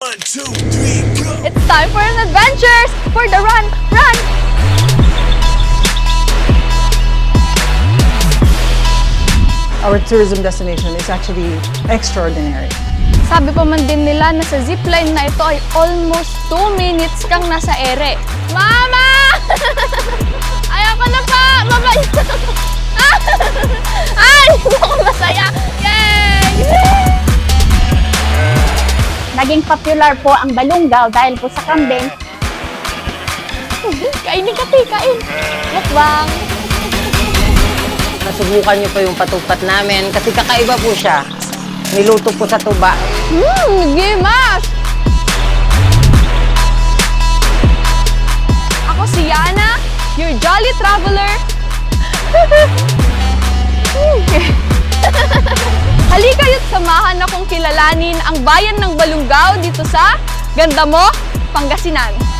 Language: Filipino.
One, two, three, go! It's time for an adventure! For the run! Run! Our tourism destination is actually extraordinary. Sabi pa man din nila na sa zipline na ito ay almost 2 minutes kang nasa ere. Mama! Naging popular po ang balunggaw dahil po sa kambing. Kainin ka, te, kain! Mukbang! Nasubukan niyo pa yung patupat namin kasi kakaiba po siya. Niluto po sa tuba. Mmm! Gimas! Ako si Yana, your jolly traveler. Akong kilalanin ang bayan ng Balungaw dito sa Ganda mo, Pangasinan.